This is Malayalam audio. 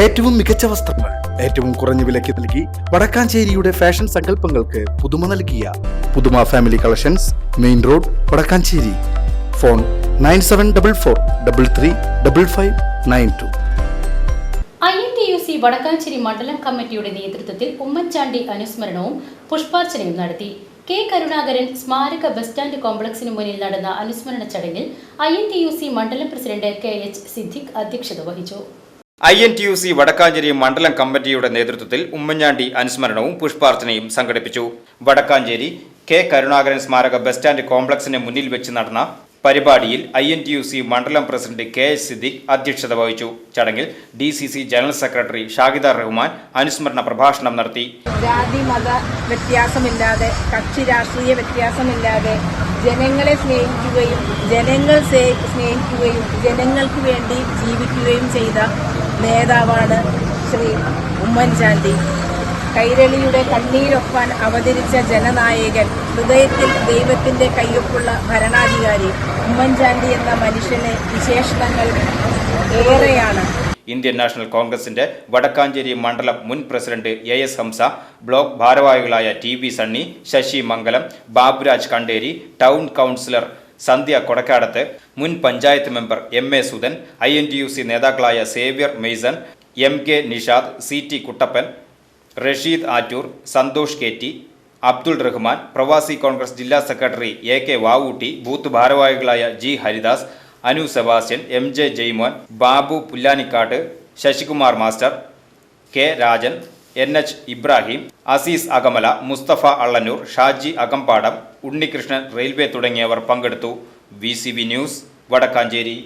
ഏറ്റവും മികച്ച വസ്ത്രങ്ങൾ ഏറ്റവും കുറഞ്ഞ വിലയ്ക്ക് നൽകി വടക്കാഞ്ചേരിയുടെ ഫാഷൻ സങ്കല്പങ്ങൾക്ക് പുതുമ നൽകിയ പുതുമ family collections main road Vadakkanchery. Phone nine seven double four double three double five nine two. I N T U C Vadakkanchery മണ്ഡലം കമ്മിറ്റിയുടെ നേതൃത്വത്തിൽ ഉമ്മൻചാണ്ടി അനുസ്മരണവും പുഷ്പാർച്ചനയും നടത്തി. കെ കരുണാകരൻ സ്മാരക ബസ് സ്റ്റാൻഡ് കോംപ്ലക്സിന് മുന്നിൽ നടന്ന അനുസ്മരണ ചടങ്ങിൽ I N T U C മണ്ഡലം പ്രസിഡന്റ് കെ എച്ച് സിദ്ദിഖ് അധ്യക്ഷത വഹിച്ചു. I N T U C Vadakkanchery മണ്ഡലം കമ്മിറ്റിയുടെ നേതൃത്വത്തിൽ ഉമ്മൻചാണ്ടി അനുസ്മരണവും പുഷ്പാർച്ചനയും സംഘടിപ്പിച്ചു. വടക്കാഞ്ചേരി കെ കരുണാകരൻ സ്മാരക ബസ് സ്റ്റാൻഡ് കോംപ്ലക്സിന് മുന്നിൽ വെച്ച് നടന്ന പരിപാടിയിൽ I N T U C മണ്ഡലം പ്രസിഡന്റ് കെ എസ് സിദ്ദിഖ് അധ്യക്ഷത വഹിച്ചു. ചടങ്ങിൽ D C C general secretary Shahida Rahman അനുസ്മരണ പ്രഭാഷണം നടത്തി. ജാതി മത വ്യത്യാസമില്ലാതെ കക്ഷി രാഷ്ട്രീയ വ്യത്യാസമില്ലാതെ ജനങ്ങളെ സ്നേഹിക്കുകയും ജനങ്ങൾ സ്നേഹിക്കുകയും ജനങ്ങൾക്ക് വേണ്ടി ജീവിക്കുകയും ചെയ്ത നേതാവാണ് ശ്രീ ഉമ്മൻചാണ്ടി. കൈരളിയുടെ കണ്ണീരൊപ്പാൻ അവതരിച്ച ജനനായകൻ ഹൃദയത്തിൽ ദൈവത്തിന്റെ കയ്യൊപ്പുള്ള ഭരണാധികാരി ഉമ്മൻചാണ്ടി എന്ന മനുഷ്യനെ വിശേഷണങ്ങൾ ഏറെയാണ്. ഇന്ത്യൻ നാഷണൽ കോൺഗ്രസിന്റെ വടക്കാഞ്ചേരി മണ്ഡലം മുൻ president A S Hamsa block ഭാരവാഹികളായ T V Sunny Sasi Mangalam Baburaj Kanderi town councillor Sandhya Kodakkadath മുൻ panchayat member M A Sudhan I N T U C നേതാക്കളായ Xavier Mason M K Nishad C T Kuttappan Rasheed Attoor Santhosh K T Abdul Rahman Pravasi Congress ജില്ലാ secretary A K Vavootty booth ഭാരവാഹികളായ G Haridas Anu Sebastian M J Jaimon Babu Pullanikkat Sasikumar master K Rajan N H Ibrahim Azeez Akamala Musthafa Allannoor Shaji Akampadam Unnikrishnan railway തുടങ്ങിയവർ പങ്കെടുത്തു. V news Vadakkanchery.